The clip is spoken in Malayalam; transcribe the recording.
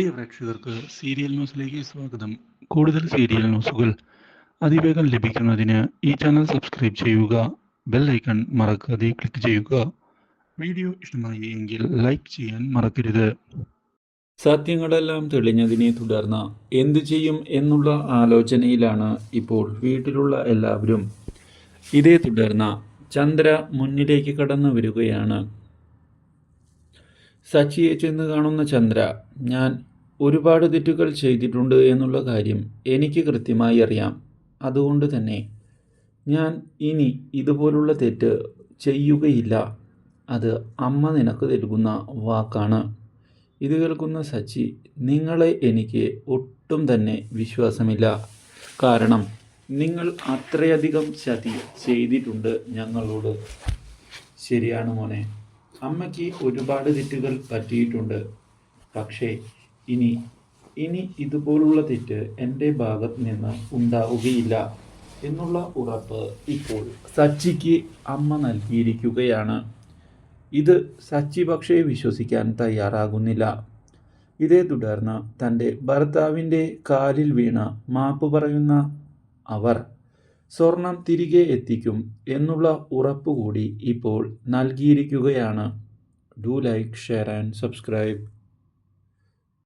പ്രിയ പ്രേക്ഷകർക്ക് സീരിയൽ ന്യൂസിലേക്ക് സ്വാഗതം. കൂടുതൽ സീരിയൽ ന്യൂസുകൾ അതിവേഗം ലഭിക്കുന്നതിന് ഈ ചാനൽ സബ്സ്ക്രൈബ് ചെയ്യുക ബെൽ ഐക്കൺ മറക്കാതെ ക്ലിക്ക് ചെയ്യുക. വീഡിയോ ഇഷ്ടമായി എങ്കിൽ ലൈക്ക് ചെയ്യാൻ മറക്കരുത്. സത്യങ്ങളെല്ലാം തെളിഞ്ഞതിനെ തുടർന്ന് എന്തു ചെയ്യും എന്നുള്ള ആലോചനയിലാണ് ഇപ്പോൾ വീട്ടിലുള്ള എല്ലാവരും. ഇതേ തുടർന്ന് ചന്ദ്ര മുന്നിലേക്ക് കടന്നു വരികയാണ്. സച്ചിയെ ചെന്ന് കാണുന്ന ചന്ദ്ര ഞാൻ ഒരുപാട് തെറ്റുകൾ ചെയ്തിട്ടുണ്ട് എന്നുള്ള കാര്യം എനിക്ക് കൃത്യമായി അറിയാം. അതുകൊണ്ട് തന്നെ ഞാൻ ഇനി ഇതുപോലുള്ള തെറ്റ് ചെയ്യുകയില്ല. അത് അമ്മ നിനക്ക് നൽകുന്ന വാക്കാണ്. ഇത് കേൾക്കുന്ന സച്ചി നിങ്ങളെ എനിക്ക് ഒട്ടും തന്നെ വിശ്വാസമില്ല. കാരണം നിങ്ങൾ അത്രയധികം ചതി ചെയ്തിട്ടുണ്ട് ഞങ്ങളോട്. ശരിയാണ് മോനെ. അമ്മയ്ക്ക് ഒരുപാട് തെറ്റുകൾ പറ്റിയിട്ടുണ്ട്. പക്ഷേ ഇനി ഇനി ഇതുപോലുള്ള തെറ്റ് എന്റെ ഭാഗത്ത് നിന്ന് ഉണ്ടാവുകയില്ല എന്നുള്ള ഉറപ്പ് ഇപ്പോൾ സച്ചിക്ക് അമ്മ നൽകിയിരിക്കുകയാണ്. ഇത് സച്ചി പക്ഷേ വിശ്വസിക്കാൻ തയ്യാറാകുന്നില്ല. ഇതേ തുടർന്ന് തന്റെ ഭർത്താവിന്റെ കാലിൽ വീണ മാപ്പ് പറയുന്ന അവർ സ്വർണം തിരികെ എത്തിക്കും എന്നുള്ള ഉറപ്പ് കൂടി ഇപ്പോൾ നൽകിയിരിക്കുകയാണ്. Do like share and subscribe.